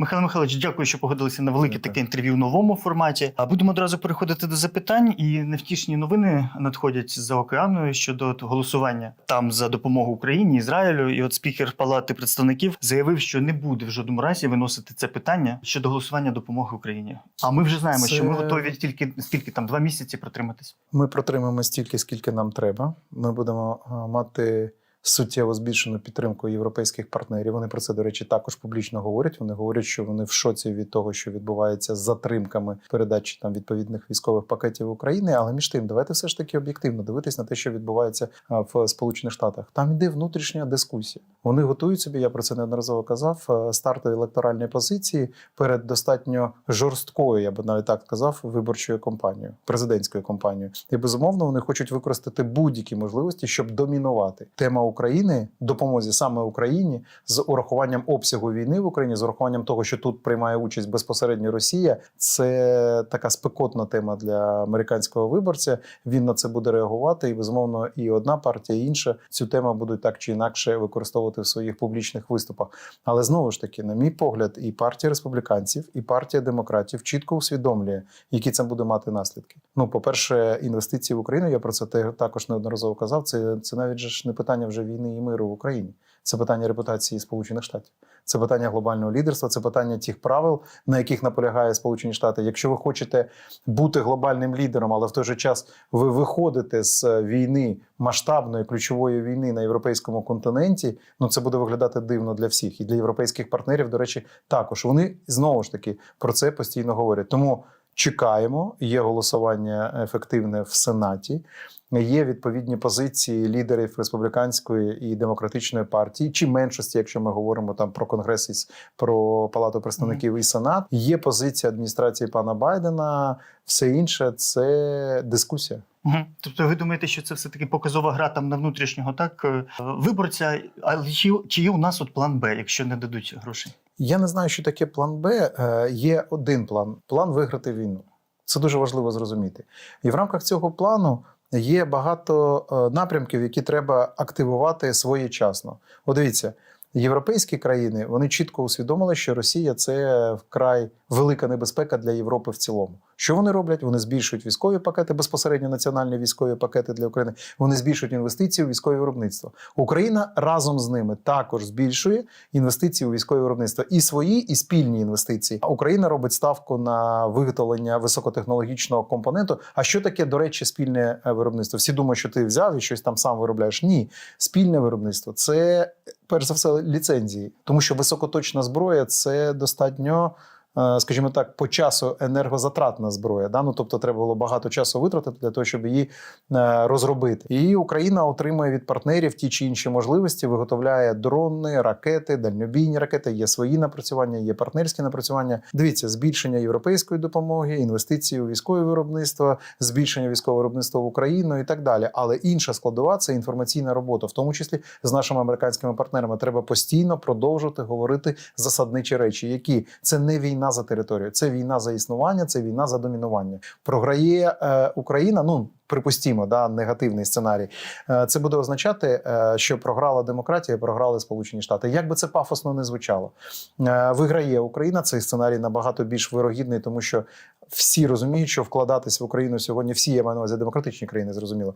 Михайло Михайлович, дякую, що погодилися на велике таке інтерв'ю в новому форматі. А будемо одразу переходити до запитань. І невтішні новини надходять з-за океану щодо голосування там за допомогу Україні, Ізраїлю. І от спікер Палати представників заявив, що не буде в жодному разі виносити це питання щодо голосування допомоги Україні. А ми вже знаємо, Це- що ми готові тільки скільки там два місяці протриматись. Ми протримаємо стільки, скільки нам треба. Ми будемо мати суттєво збільшену підтримку європейських партнерів. Вони про це, до речі, також публічно говорять. Вони говорять, що вони в шоці від того, що відбувається з затримками передачі там відповідних військових пакетів України. Але між тим, давайте все ж таки об'єктивно дивитись на те, що відбувається в Сполучених Штатах. Там іде внутрішня дискусія. Вони готують собі. Я про це неодноразово казав. Стартові електоральної позиції перед достатньо жорсткою, я би навіть так сказав, виборчою кампанією, президентською кампанією. І безумовно вони хочуть використати будь-які можливості, щоб домінувати. Тема України допомозі саме Україні з урахуванням обсягу війни в Україні, з урахуванням того, що тут приймає участь безпосередньо Росія. Це така спекотна тема для американського виборця. Він на це буде реагувати, і безумовно, і одна партія, і інша цю тему будуть так чи інакше використовувати в своїх публічних виступах. Але знову ж таки, на мій погляд, і партія республіканців, і партія демократів чітко усвідомлює, які це буде мати наслідки. Ну, по-перше, інвестиції в Україну. Я про це також неодноразово казав. Це, це навіть ж не питання вже війни і миру в Україні. Це питання репутації Сполучених Штатів. Це питання глобального лідерства, це питання тих правил, на яких наполягає Сполучені Штати. Якщо ви хочете бути глобальним лідером, але в той же час ви виходите з війни масштабної ключової війни на європейському континенті, ну це буде виглядати дивно для всіх і для європейських партнерів. До речі, також вони знову ж таки про це постійно говорять. Тому чекаємо. Є голосування ефективне в Сенаті. Є відповідні позиції лідерів республіканської і демократичної партії, чи меншості, якщо ми говоримо там про конгрес і про палату представників і сенат. Є позиція адміністрації пана Байдена. Все інше це дискусія. Угу. Тобто, ви думаєте, що це все таки показова гра там на внутрішнього так е, виборця? Але чи, чи є у нас от план Б, якщо не дадуть грошей? Я не знаю, що таке план Б. Е, Є один план план виграти війну. Це дуже важливо зрозуміти. І в рамках цього плану є багато е, напрямків, які треба активувати своєчасно. От дивіться, європейські країни вони чітко усвідомили, що Росія це вкрай велика небезпека для Європи в цілому. Що вони роблять? Вони збільшують військові пакети, безпосередньо національні військові пакети для України. Вони збільшують інвестиції у військове виробництво. Україна разом з ними також збільшує інвестиції у військове виробництво і свої, і спільні інвестиції. А Україна робить ставку на виготовлення високотехнологічного компоненту. А що таке, до речі, спільне е, виробництво? Всі думають, що ти взяв і щось там сам виробляєш. Ні, спільне виробництво це перш за все ліцензії, тому що високоточна зброя це достатньо. Е, Скажімо так, по часу енергозатратна зброя, да? ну, тобто треба було багато часу витратити для того, щоб її е, розробити. І Україна отримує від партнерів ті чи інші можливості, виготовляє дрони, ракети, дальнобійні ракети. Є свої напрацювання, є партнерські напрацювання. Дивіться, збільшення європейської допомоги, інвестиції у військове виробництво, збільшення військового виробництва в Україну і так далі. Але інша складова це інформаційна робота, в тому числі з нашими американськими партнерами. Треба постійно продовжувати говорити засадничі речі, які це не війна за територію, це війна за існування, це війна за домінування. Програє е, Україна. Ну припустімо, да, негативний сценарій. Е, Це буде означати, е, що програла демократія, програли Сполучені Штати. Як би це пафосно не звучало, Е, виграє Україна. Цей сценарій набагато більш вирогідний, тому що всі розуміють, що вкладатись в Україну сьогодні, всі я маю на увазі демократичні країни, зрозуміло,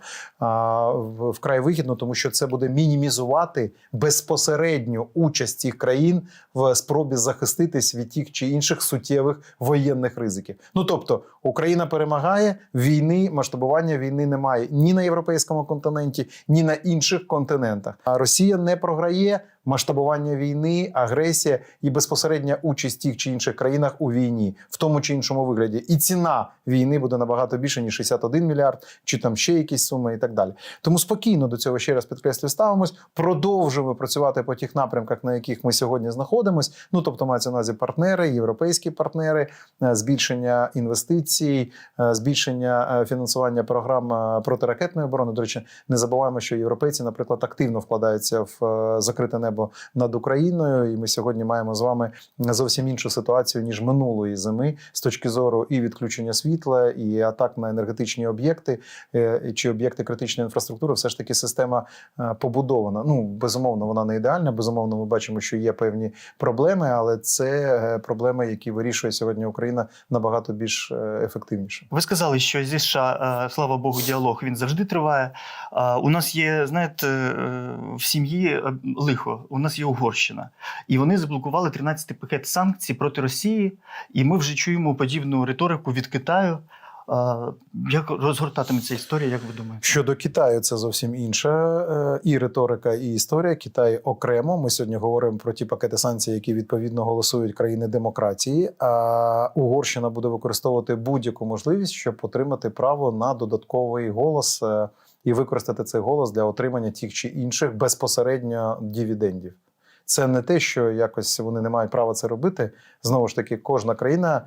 вкрай вигідно, тому що це буде мінімізувати безпосередню участь цих країн в спробі захиститись від тих чи інших суттєвих воєнних ризиків. Ну тобто Україна перемагає війни, масштабування війни немає ні на європейському континенті, ні на інших континентах. А Росія не програє. Масштабування війни, агресія і безпосередня участь тих чи інших країнах у війні, в тому чи іншому вигляді, і ціна війни буде набагато більше ніж 61 мільярд, чи там ще якісь суми, і так далі. Тому спокійно до цього ще раз підкреслю, ставимось. Продовжуємо працювати по тих напрямках, на яких ми сьогодні знаходимось. Ну тобто, мається на увазі партнери, європейські партнери, е, збільшення інвестицій, е, збільшення е, фінансування програм е, протиракетної оборони. До речі, не забуваємо, що європейці, наприклад, активно вкладаються в закрите небо над Україною. І ми сьогодні маємо з вами зовсім іншу ситуацію ніж минулої зими з точки зору і відключення світла, і атак на енергетичні об'єкти чи об'єкти критичної інфраструктури. Все ж таки система побудована. Ну безумовно, вона не ідеальна. Безумовно, ми бачимо, що є певні проблеми, але це проблеми, які вирішує сьогодні Україна набагато більш ефективніше. Ви сказали, що зі США, е, слава Богу, діалог він завжди триває. У нас є, знаєте, е, в сім'ї е, лихо. У нас є Угорщина, і вони заблокували 13-й пакет санкцій проти Росії. І ми вже чуємо подібну риторику від Китаю. Як розгортатиметься історія, як ви думаєте? Щодо Китаю, це зовсім інша е, і риторика, і історія. Китай окремо. Ми сьогодні говоримо про ті пакети санкцій, які відповідно голосують країни демократії. А Угорщина буде використовувати будь-яку можливість, щоб отримати право на додатковий голос е, і використати цей голос для отримання тих чи інших безпосередньо дивідендів. Це не те, що якось вони не мають права це робити. Знову ж таки, кожна країна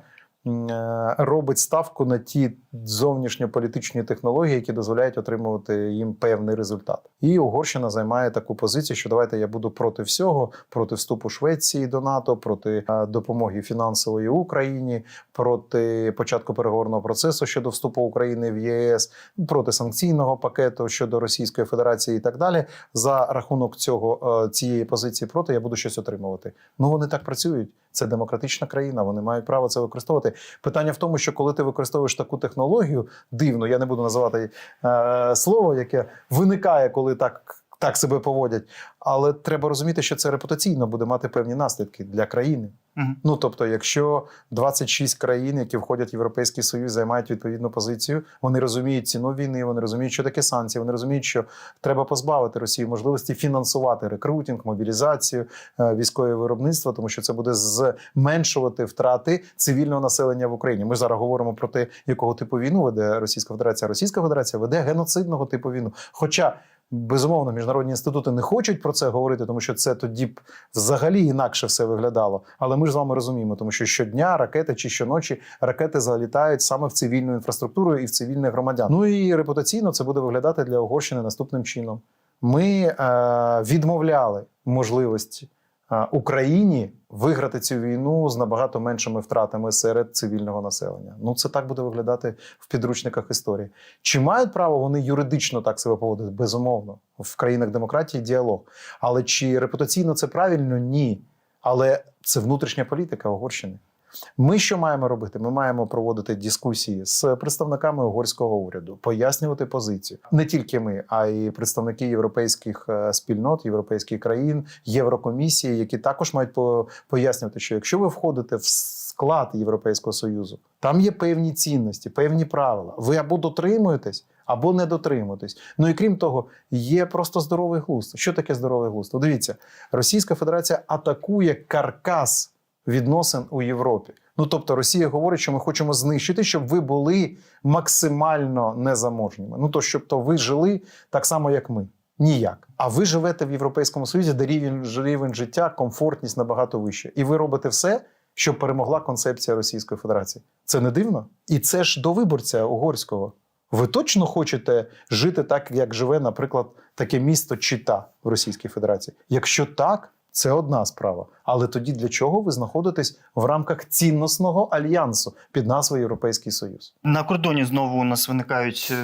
робить ставку на ті зовнішньополітичні технології, які дозволяють отримувати їм певний результат. І Угорщина займає таку позицію, що давайте я буду проти всього, проти вступу Швеції до НАТО, проти е, допомоги фінансової Україні, проти початку переговорного процесу щодо вступу України в ЄС, проти санкційного пакету щодо Російської Федерації і так далі. За рахунок цього е, цієї позиції проти я буду щось отримувати. Ну вони так працюють. Це демократична країна, вони мають право це використовувати. Питання в тому, що коли ти використовуєш таку технологію, дивно, я не буду називати е, слово, яке виникає, коли так, так себе поводять. Але треба розуміти, що це репутаційно буде мати певні наслідки для країни. Мгм. Ну тобто, якщо 26 країн, які входять в Європейський Союз, займають відповідну позицію, вони розуміють ціну війни, вони розуміють, що таке санкції, вони розуміють, що треба позбавити Росію можливості фінансувати рекрутинг, мобілізацію, е, військове виробництво, тому що це буде зменшувати втрати цивільного населення в Україні. Ми зараз говоримо про те, якого типу війну веде Російська Федерація. Російська Федерація веде геноцидного типу війну. Хоча Безумовно, міжнародні інститути не хочуть про це говорити, тому що це тоді б взагалі інакше все виглядало. Але ми ж з вами розуміємо, тому що щодня ракети чи щоночі ракети залітають саме в цивільну інфраструктуру і в цивільних громадян. Ну і репутаційно це буде виглядати для Угорщини наступним чином. Ми е, відмовляли можливості Україні виграти цю війну з набагато меншими втратами серед цивільного населення. Ну це так буде виглядати в підручниках історії. Чи мають право вони юридично так себе поводити? Безумовно, в країнах демократії діалог. Але чи репутаційно це правильно? Ні. Але це внутрішня політика Угорщини. Ми що маємо робити? Ми маємо проводити дискусії з представниками угорського уряду, пояснювати позицію. Не тільки ми, а й представники європейських е, спільнот, європейських країн, Єврокомісії, які також мають пояснювати, що якщо ви входите в склад Європейського союзу, там є певні цінності, певні правила. Ви або дотримуєтесь, або не дотримуєтесь. Ну і крім того, є просто здоровий глузд. Що таке здоровий глузд? Дивіться, Російська Федерація атакує каркас відносин у Європі. Ну тобто, Росія говорить, що ми хочемо знищити, щоб ви були максимально незаможніми. Ну то щоб то ви жили так само, як ми. Ніяк. А ви живете в Європейському Союзі, де рівень, рівень життя, комфортність набагато вище. І ви робите все, щоб перемогла концепція Російської Федерації. Це не дивно? І це ж до виборця угорського. Ви точно хочете жити так, як живе, наприклад, таке місто Чита в Російській Федерації? Якщо так, це одна справа. Але тоді для чого ви знаходитесь в рамках цінностного альянсу під назвою Європейський Союз? На кордоні знову у нас виникають е,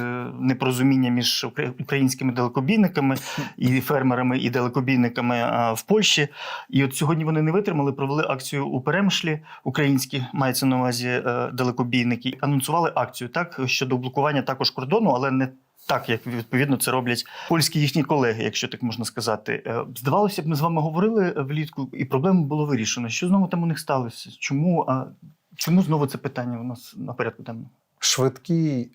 непорозуміння між українськими далекобійниками і фермерами, і далекобійниками в Польщі. І от сьогодні вони не витримали, провели акцію у Перемишлі. Українські мається на увазі е, далекобійники. Анонсували акцію так щодо блокування також кордону, але не. Так, як відповідно це роблять польські їхні колеги, якщо так можна сказати. Е, Здавалося б, ми з вами говорили влітку, і проблему було вирішено. Що знову там у них сталося? Чому, а, чому знову це питання у нас на порядку денному? Швидкий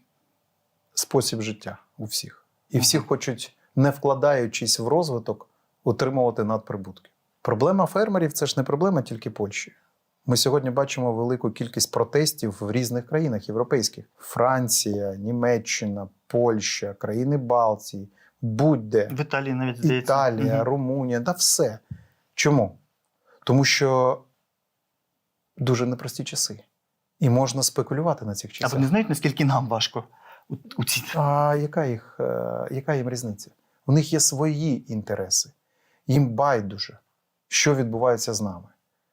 спосіб життя у всіх. І всі хочуть, не вкладаючись в розвиток, отримувати надприбутки. Проблема фермерів це ж не проблема тільки Польщі. Ми сьогодні бачимо велику кількість протестів в різних країнах європейських: Франція, Німеччина, Польща, країни Балтії, будь-де. В Італії навіть здається. Італія, Мгм. Румунія, да все. Чому? Тому що дуже непрості часи. І можна спекулювати на цих часах. А вони знають, наскільки нам важко у, у ці А яка, їх, е, яка їм різниця? У них є свої інтереси. Їм байдуже, що відбувається з нами.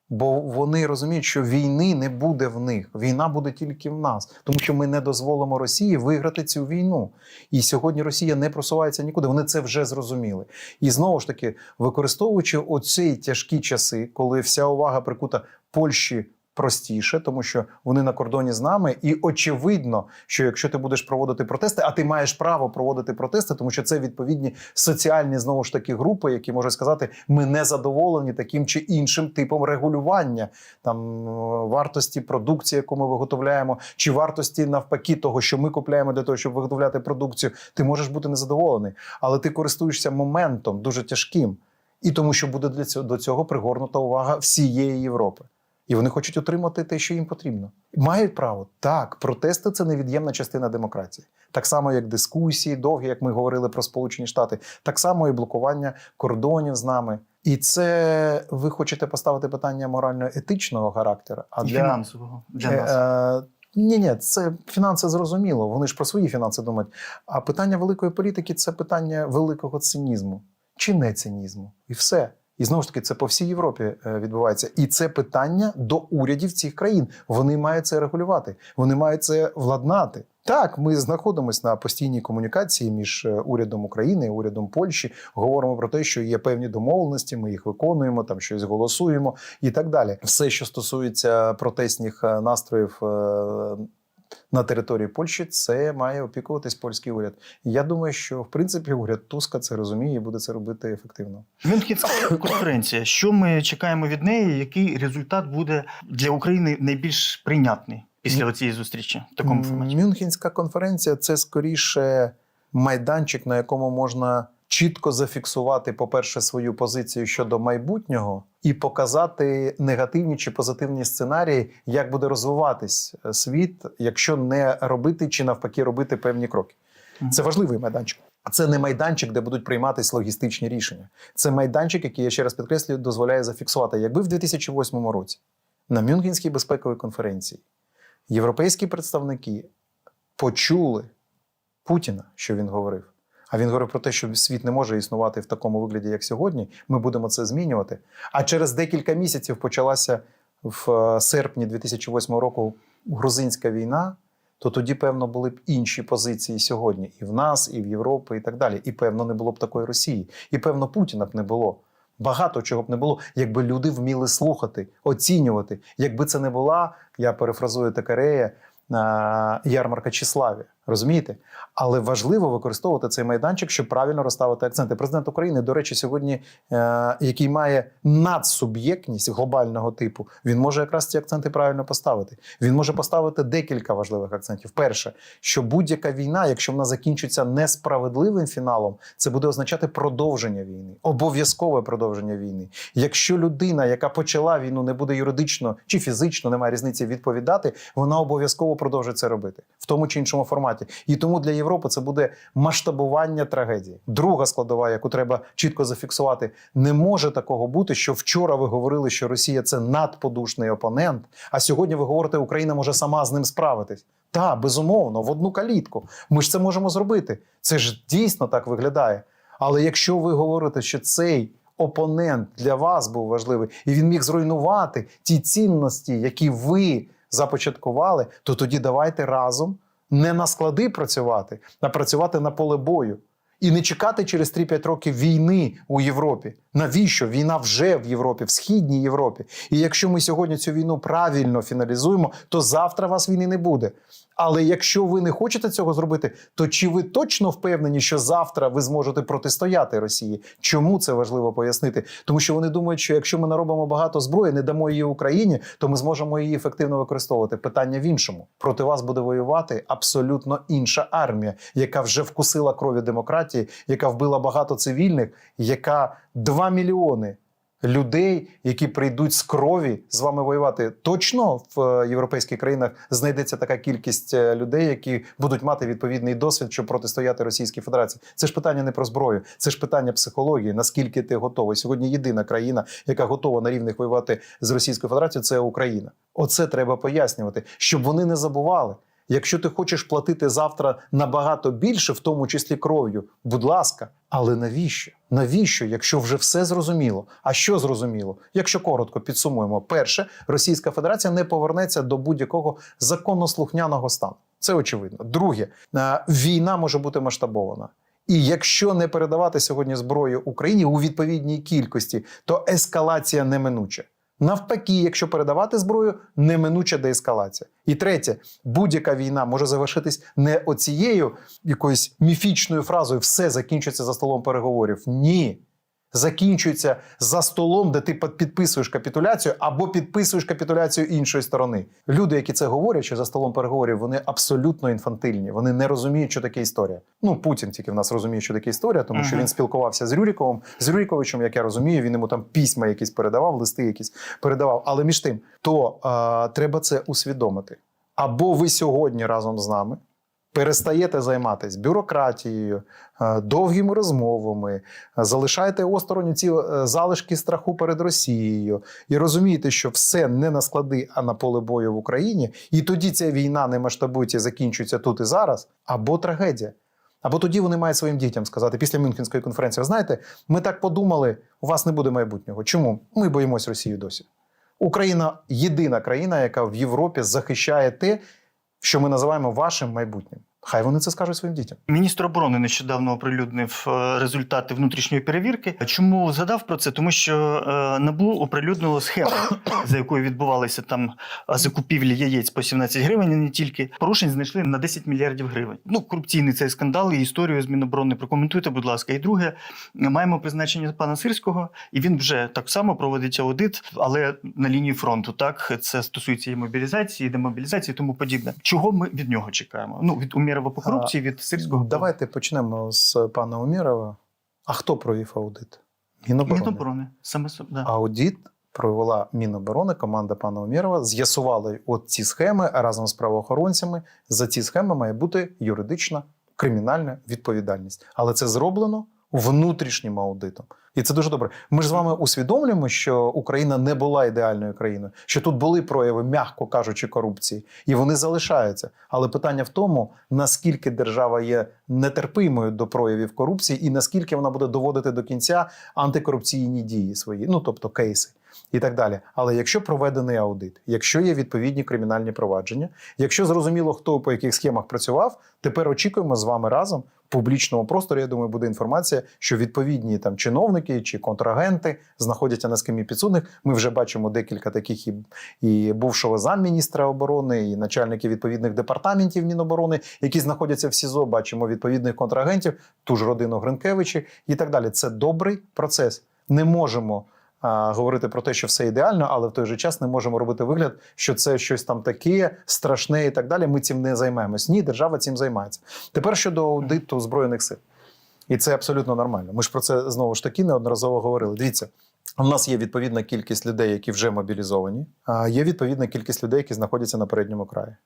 Бо вони розуміють, що війни не буде в них. Війна буде тільки в нас, тому що ми не дозволимо Росії виграти цю війну. І сьогодні Росія не просувається нікуди. Вони це вже зрозуміли. І знову ж таки, використовуючи оці тяжкі часи, коли вся увага прикута Польщі. Простіше, тому що вони на кордоні з нами, і очевидно, що якщо ти будеш проводити протести, а ти маєш право проводити протести, тому що це відповідні соціальні знову ж таки групи, які можуть сказати, ми не задоволені таким чи іншим типом регулювання там е, вартості продукції, яку ми виготовляємо, чи вартості навпаки того, що ми купляємо для того, щоб виготовляти продукцію. Ти можеш бути незадоволений, але ти користуєшся моментом дуже тяжким, і тому, що буде для цього до цього пригорнута увага всієї Європи. І вони хочуть отримати те, що їм потрібно. Мають право так. Протести це невід'ємна частина демократії. Так само, як дискусії, довгі, як ми говорили про Сполучені Штати, так само і блокування кордонів з нами. І це ви хочете поставити питання морально-етичного характеру, а і для фінансового для нас. Е, ні, ні, це фінанси зрозуміло. Вони ж про свої фінанси думають. А питання великої політики це питання великого цинізму чи не цинізму. І все. І знову ж таки, це по всій Європі е, відбувається. І це питання до урядів цих країн. Вони мають це регулювати, вони мають це владнати. Так, ми знаходимося на постійній комунікації між е, урядом України і урядом Польщі. Говоримо про те, що є певні домовленості, ми їх виконуємо, там щось голосуємо і так далі. Все, що стосується протестних е, настроїв на території Польщі, це має опікуватись польський уряд. Я думаю, що в принципі уряд Туска це розуміє і буде це робити ефективно. Мюнхенська конференція. Що ми чекаємо від неї? Який результат буде для України найбільш прийнятний після цієї зустрічі в такому форматі? Мюнхенська конференція це скоріше майданчик, на якому можна чітко зафіксувати, по-перше, свою позицію щодо майбутнього і показати негативні чи позитивні сценарії, як буде розвиватись е, світ, якщо не робити чи навпаки робити певні кроки. Це важливий майданчик. Це не майданчик, де будуть прийматись логістичні рішення. Це майданчик, який я ще раз підкреслюю, дозволяє зафіксувати. Якби в 2008 році на Мюнхенській безпековій конференції європейські представники почули Путіна, що він говорив. А він говорив про те, що світ не може існувати в такому вигляді, як сьогодні. Ми будемо це змінювати. А через декілька місяців почалася в е, серпні 2008 року грузинська війна. То тоді, певно, були б інші позиції сьогодні і в нас, і в Європі, і так далі. І певно, не було б такої Росії. І певно, Путіна б не було. Багато чого б не було, якби люди вміли слухати, оцінювати. Якби це не була, я перефразую Такарея, а, ярмарка Числаві. Розумієте? Але важливо використовувати цей майданчик, щоб правильно розставити акценти. Президент України, до речі, сьогодні, е, який має надсуб'єктність глобального типу, він може якраз ці акценти правильно поставити. Він може поставити декілька важливих акцентів. Перше, що будь-яка війна, якщо вона закінчиться несправедливим фіналом, це буде означати продовження війни, обов'язкове продовження війни. Якщо людина, яка почала війну, не буде юридично чи фізично, немає різниці відповідати, вона обов'язково продовжить це робити в тому чи іншому форматі. І тому для Європи це буде масштабування трагедії. Друга складова, яку треба чітко зафіксувати, не може такого бути, що вчора ви говорили, що Росія це надподушний опонент, а сьогодні ви говорите, Україна може сама з ним справитись. Так, безумовно, в одну калітку. Ми ж це можемо зробити. Це ж дійсно так виглядає. Але якщо ви говорите, що цей опонент для вас був важливий, і він міг зруйнувати ті цінності, які ви започаткували, то тоді давайте разом не на склади працювати, а працювати на поле бою. І не чекати через 3-5 років війни у Європі. Навіщо? Війна вже в Європі, в східній Європі. І якщо ми сьогодні цю війну правильно фіналізуємо, то завтра вас війни не буде. Але якщо ви не хочете цього зробити, то чи ви точно впевнені, що завтра ви зможете протистояти Росії? Чому це важливо пояснити? Тому що вони думають, що якщо ми наробимо багато зброї, не дамо її Україні, то ми зможемо її ефективно використовувати. Питання в іншому: проти вас буде воювати абсолютно інша армія, яка вже вкусила крові демократії, яка вбила багато цивільних, яка 2 мільйони людей, які прийдуть з крові з вами воювати. Точно в е, європейських країнах знайдеться така кількість е, людей, які будуть мати відповідний досвід, щоб протистояти Російській Федерації. Це ж питання не про зброю, це ж питання психології. Наскільки ти готовий? Сьогодні єдина країна, яка готова на рівних воювати з Російською Федерацією, це Україна. Оце треба пояснювати, щоб вони не забували. Якщо ти хочеш платити завтра набагато більше, в тому числі кров'ю, будь ласка, але навіщо? Навіщо, якщо вже все зрозуміло? А що зрозуміло? Якщо коротко підсумуємо, перше, Російська Федерація не повернеться до будь-якого законослухняного стану. Це очевидно. Друге, е, війна може бути масштабована. І якщо не передавати сьогодні зброю Україні у відповідній кількості, то ескалація неминуча. Навпаки, якщо передавати зброю, неминуча деескалація. І третє, будь-яка війна може завершитись не оцією якоюсь міфічною фразою все закінчиться за столом переговорів. Ні. Закінчується за столом, де ти підписуєш капітуляцію або підписуєш капітуляцію іншої сторони. Люди, які це говорять, що за столом переговорів, вони абсолютно інфантильні. Вони не розуміють, що таке історія. Ну, Путін тільки в нас розуміє, що таке історія, тому що він спілкувався з Рюріковим, з Рюріковичем, як я розумію, він йому там письма якісь передавав, листи якісь передавав. Але між тим, то е, треба це усвідомити. Або ви сьогодні разом з нами перестаєте займатися бюрократією, е, довгими розмовами, е, залишаєте осторонь ці е, залишки страху перед Росією і розумієте, що все не на склади, а на поле бою в Україні, і тоді ця війна не масштабується, закінчується тут і зараз, або трагедія. Або тоді вони мають своїм дітям сказати після Мюнхенської конференції: ви знаєте, ми так подумали, у вас не буде майбутнього. Чому? Ми боїмось Росію досі. Україна єдина країна, яка в Європі захищає те, що ми називаємо вашим майбутнім. Хай вони це скажуть своїм дітям. Міністр оборони нещодавно оприлюднив е, результати внутрішньої перевірки. Чому згадав про це? Тому що е, набу оприлюднило схему, за якою відбувалися там е, закупівлі яєць по 17 гривень. І не тільки порушень знайшли на 10 мільярдів гривень. Ну корупційний цей скандал і історію з Міноборони прокоментуйте, будь ласка. І друге, маємо призначення пана Сирського, і він вже так само проводить аудит, але на лінії фронту. Так це стосується і мобілізації, і демобілізації, і тому подібне. Чого ми від нього чекаємо? Ну від Умєрова по корупції, від Сирського Давайте почнемо з пана Умірова. А хто провів аудит? Міноборони. Міноборони. Саме да. Аудит провела Міноборони, команда пана Умірова. З'ясували от ці схеми разом з правоохоронцями. За ці схеми має бути юридична кримінальна відповідальність. Але це зроблено внутрішнім аудитом. І це дуже добре. Ми ж з вами усвідомлюємо, що Україна не була ідеальною країною, що тут були прояви, м'яко кажучи, корупції, і вони залишаються. Але питання в тому, наскільки держава є нетерпимою до проявів корупції, і наскільки вона буде доводити до кінця антикорупційні дії свої, ну тобто кейси. І так далі. Але якщо проведений аудит, якщо є відповідні кримінальні провадження, якщо зрозуміло, хто по яких схемах працював, тепер очікуємо з вами разом публічному просторі. Я думаю, буде інформація, що відповідні там чиновники чи контрагенти знаходяться на скамі підсудних. Ми вже бачимо декілька таких і, і бувшого замміністра оборони, і начальники відповідних департаментів Міноборони, які знаходяться в СІЗО. Бачимо відповідних контрагентів, ту ж родину Гринкевичі і так далі. Це добрий процес. Не можемо говорити про те, що все ідеально, але в той же час не можемо робити вигляд, що це щось там таке страшне і так далі. Ми цим не займаємось. Ні, держава цим займається. Тепер щодо аудиту збройних сил, і це абсолютно нормально. Ми ж про це знову ж таки неодноразово говорили. Дивіться. У нас є відповідна кількість людей, які вже мобілізовані, а є відповідна кількість людей, які знаходяться на передньому краї.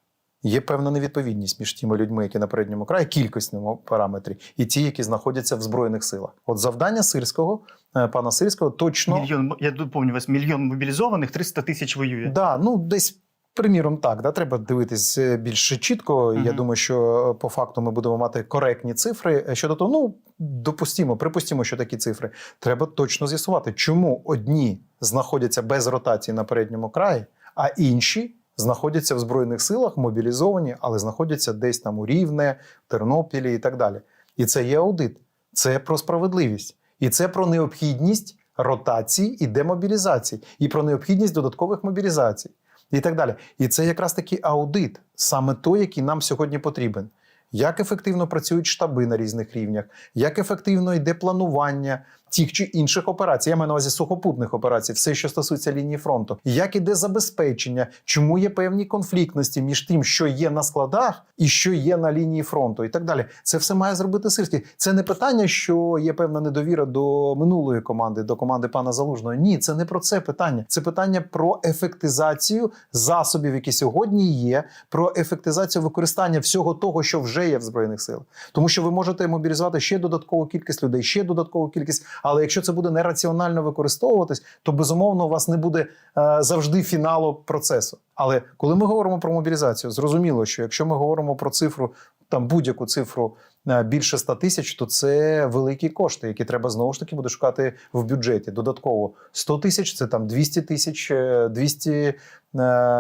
Є певна невідповідність між тими людьми, які на передньому краї, кількісному параметрі, і ті, які знаходяться в збройних силах. От завдання сирського, е, пана Сирського, точно Мільйон, я доповню вас, мільйон мобілізованих, 300 тисяч воює. Да, ну десь. Приміром, так, да, треба дивитись е, більш чітко. Мгм. Я думаю, що е, по факту ми будемо мати коректні цифри. Щодо того, ну допустимо, припустимо, що такі цифри. Треба точно з'ясувати, чому одні знаходяться без ротації на передньому краї, а інші знаходяться в збройних силах, мобілізовані, але знаходяться десь там у Рівне, в Тернопілі і так далі. І це є аудит, це про справедливість, і це про необхідність ротації і демобілізації, і про необхідність додаткових мобілізацій і так далі. І це якраз таки аудит, саме той, який нам сьогодні потрібен. Як ефективно працюють штаби на різних рівнях, як ефективно йде планування тих чи інших операцій, я маю на увазі сухопутних операцій, все, що стосується лінії фронту, як іде забезпечення, чому є певні конфліктності між тим, що є на складах і що є на лінії фронту, і так далі. Це все має зробити Сирський. Це не питання, що є певна недовіра до минулої команди, до команди пана Залужного. Ні, це не про це питання. Це питання про ефектизацію засобів, які сьогодні є, про ефектизацію використання всього того, що вже є в збройних силах. Тому що ви можете мобілізувати ще додаткову кількість людей, ще додаткову кількість, Але якщо це буде нераціонально використовуватись, то безумовно у вас не буде е, завжди фіналу процесу. Але коли ми говоримо про мобілізацію, зрозуміло, що якщо ми говоримо про цифру, там будь-яку цифру е, більше 100 тисяч, то це великі кошти, які треба знову ж таки буде шукати в бюджеті. Додатково 100 тисяч це там 200 тисяч, е, 200 е,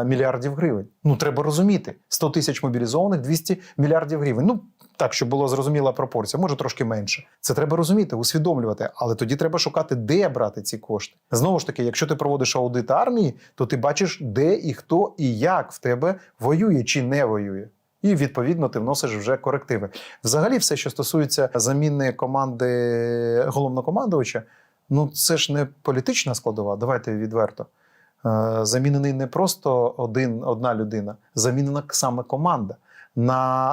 мільярдів гривень. Ну треба розуміти: 100 тисяч мобілізованих, 200 мільярдів гривень. Ну так, щоб була зрозуміла пропорція, може трошки менше. Це треба розуміти, усвідомлювати, але тоді треба шукати, де брати ці кошти. Знову ж таки, якщо ти проводиш аудит армії, то ти бачиш, де і хто і як в тебе воює чи не воює. І відповідно ти вносиш вже корективи. Взагалі, все, що стосується заміни команди головнокомандувача, ну це ж не політична складова. Давайте відверто. Е, Замінений не просто один, одна людина, замінена саме команда. На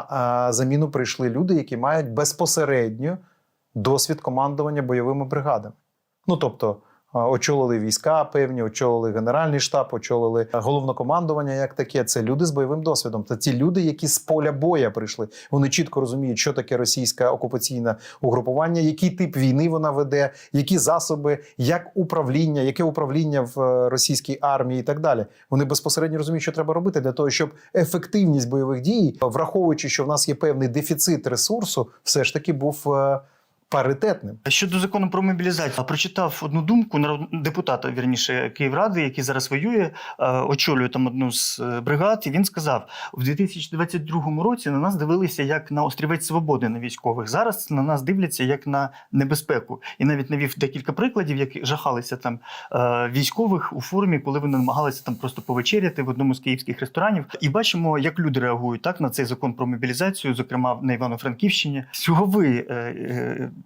е, заміну прийшли люди, які мають безпосередньо досвід командування бойовими бригадами. Ну тобто, очолили війська певні, очолили генеральний штаб, очолили головнокомандування як таке. Це люди з бойовим досвідом. Це ті люди, які з поля боя прийшли. Вони чітко розуміють, що таке російське окупаційне угрупування, який тип війни вона веде, які засоби, як управління, яке управління в е, російській армії і так далі. Вони безпосередньо розуміють, що треба робити для того, щоб ефективність бойових дій, враховуючи, що в нас є певний дефіцит ресурсу, все ж таки був е, паритетним. Щодо закону про мобілізацію, прочитав одну думку депутата, вірніше Київради, який зараз воює, е, очолює там одну з е, бригад. І він сказав: у 2022 році на нас дивилися як на острівець свободи на військових. Зараз на нас дивляться як на небезпеку. І навіть навів декілька прикладів, як жахалися там е, військових у формі, коли вони намагалися там просто повечеряти в одному з київських ресторанів. І бачимо, як люди реагують так на цей закон про мобілізацію, зокрема на Івано-Франківщині. Чого ви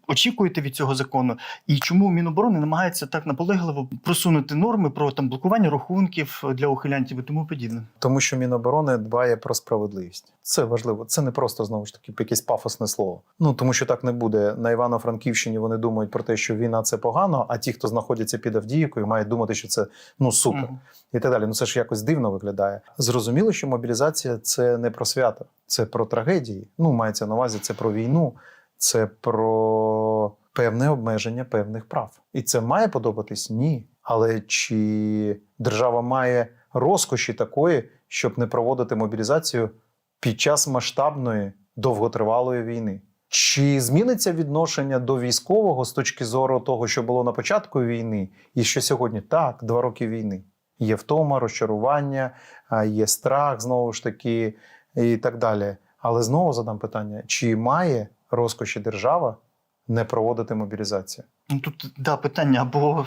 очікуєте від цього закону? І чому Міноборони намагається так наполегливо просунути норми про там блокування рахунків для ухилянтів і тому подібне? Тому що Міноборони дбає про справедливість. Це важливо. Це не просто знову ж таки якесь пафосне слово. Ну тому що так не буде. На Івано-Франківщині вони думають про те, що війна це погано, а ті, хто знаходяться під Авдіївкою, мають думати, що це ну супер. Мгм. і так далі. Ну це ж якось дивно виглядає. Зрозуміло, що мобілізація це не про свято, це про трагедії. Ну, мається на увазі, це про війну, це про певне обмеження певних прав. І це має подобатись? Ні. Але чи держава має розкоші такої, щоб не проводити мобілізацію під час масштабної довготривалої війни? Чи зміниться відношення до військового з точки зору того, що було на початку війни, і що сьогодні так, два роки війни? Є втома, розчарування, є страх знову ж таки, і так далі. Але знову задам питання: чи має розкоші держава не проводити мобілізацію? Ну тут да питання або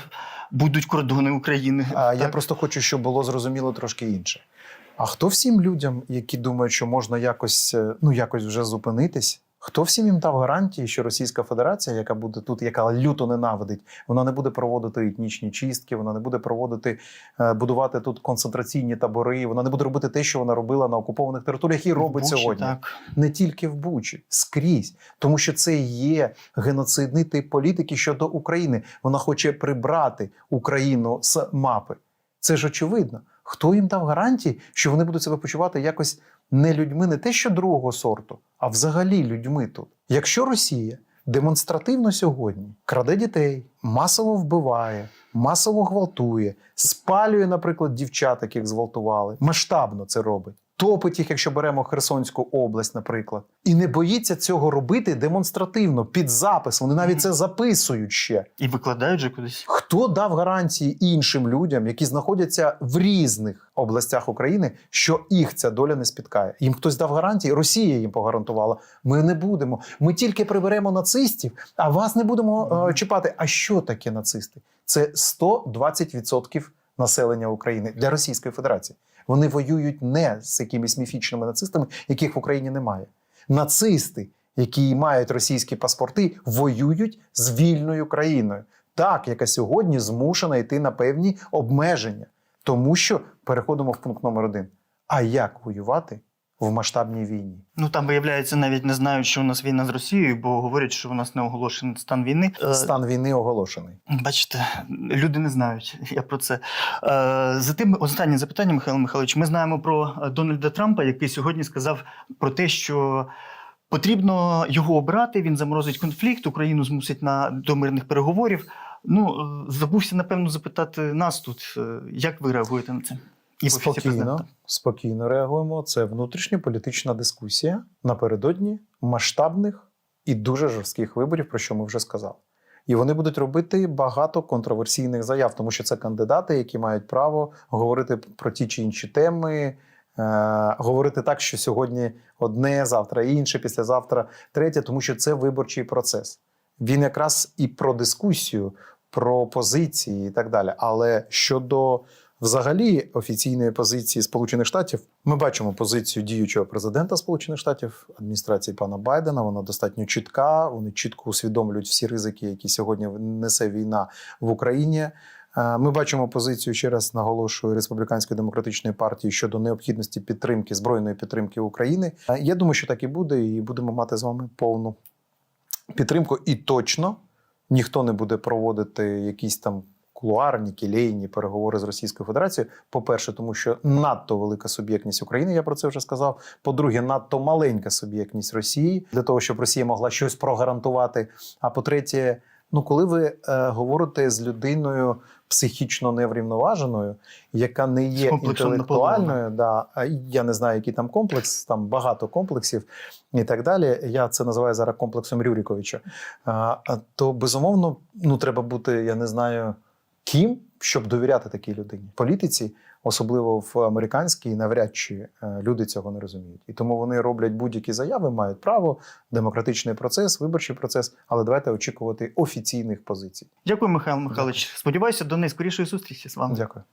будуть кордони України. А я просто хочу, щоб було зрозуміло трошки інше. А хто всім людям, які думають, що можна якось, е, ну якось вже зупинитись? Хто всім їм дав гарантії, що Російська Федерація, яка буде тут, яка люто ненавидить, вона не буде проводити етнічні чистки, вона не буде проводити е, будувати тут концентраційні табори, вона не буде робити те, що вона робила на окупованих територіях, і робить Бучі, сьогодні Так. не тільки в Бучі, скрізь, тому що це є геноцидний тип політики щодо України. Вона хоче прибрати Україну з мапи. Це ж очевидно. Хто їм дав гарантії, що вони будуть себе почувати якось не людьми, не те, що другого сорту, а взагалі людьми тут. Якщо Росія демонстративно сьогодні краде дітей, масово вбиває, масово гвалтує, спалює, наприклад, дівчат, яких зґвалтували, масштабно це робить. Топить їх, якщо беремо Херсонську область, наприклад, і не боїться цього робити демонстративно під запис. Вони навіть це записують ще. І викладають же кудись. Хто дав гарантії іншим людям, які знаходяться в різних областях України, що їх ця доля не спіткає? Їм хтось дав гарантії, Росія їм погарантувала. Ми не будемо. Ми тільки приберемо нацистів, а вас не будемо е, чіпати. А що таке нацисти? Це 120% населення України для Російської Федерації. Вони воюють не з якимись міфічними нацистами, яких в Україні немає. Нацисти, які мають російські паспорти, воюють з вільною країною, так яка сьогодні змушена йти на певні обмеження, тому що переходимо в пункт номер один. А як воювати в масштабній війні? Ну там виявляється, навіть не знають, що у нас війна з Росією, бо говорять, що у нас не оголошений стан війни. Е, Стан війни оголошений. Бачите, люди не знають. Я про це. Е, Затим останнє запитання, Михайло Михайлович. Ми знаємо про Дональда Трампа, який сьогодні сказав про те, що Потрібно його обрати. Він заморозить конфлікт, Україну змусить на до мирних переговорів. Ну е, забувся напевно запитати нас тут, як ви реагуєте на це? І спокійно, спокійно реагуємо. Це внутрішньополітична дискусія напередодні масштабних і дуже жорстких виборів, про що ми вже сказали. І вони будуть робити багато контроверсійних заяв, тому що це кандидати, які мають право говорити про ті чи інші теми, е- говорити так, що сьогодні одне, завтра інше, післязавтра третє, тому що це виборчий процес. Він якраз і про дискусію, про позиції і так далі. Але щодо взагалі офіційної позиції Сполучених Штатів, ми бачимо позицію діючого президента Сполучених Штатів, адміністрації пана Байдена. Вона достатньо чітка. Вони чітко усвідомлюють всі ризики, які сьогодні несе війна в Україні. Е, Ми бачимо позицію ще раз наголошую республіканської демократичної партії щодо необхідності підтримки збройної підтримки України. Е, Я думаю, що так і буде, і будемо мати з вами повну підтримку. І точно ніхто не буде проводити якісь там кулуарні, кілейні переговори з Російською Федерацією. По-перше, тому що надто велика суб'єктність України, я про це вже сказав. По-друге, надто маленька суб'єктність Росії для того, щоб Росія могла щось прогарантувати. А по-третє, ну коли ви е, говорите з людиною психічно неврівноваженою, яка не є інтелектуальною, да, я не знаю, який там комплекс, там багато комплексів і так далі. Я це називаю зараз комплексом Рюріковича. А, то безумовно, ну треба бути, я не знаю, ким, щоб довіряти такій людині. Політиці, особливо в американській, навряд чи е, люди цього не розуміють. І тому вони роблять будь-які заяви, мають право, демократичний процес, виборчий процес. Але давайте очікувати офіційних позицій. Дякую, Михайло Михайлович. Сподіваюся, до найскорішої зустрічі з вами. Дякую.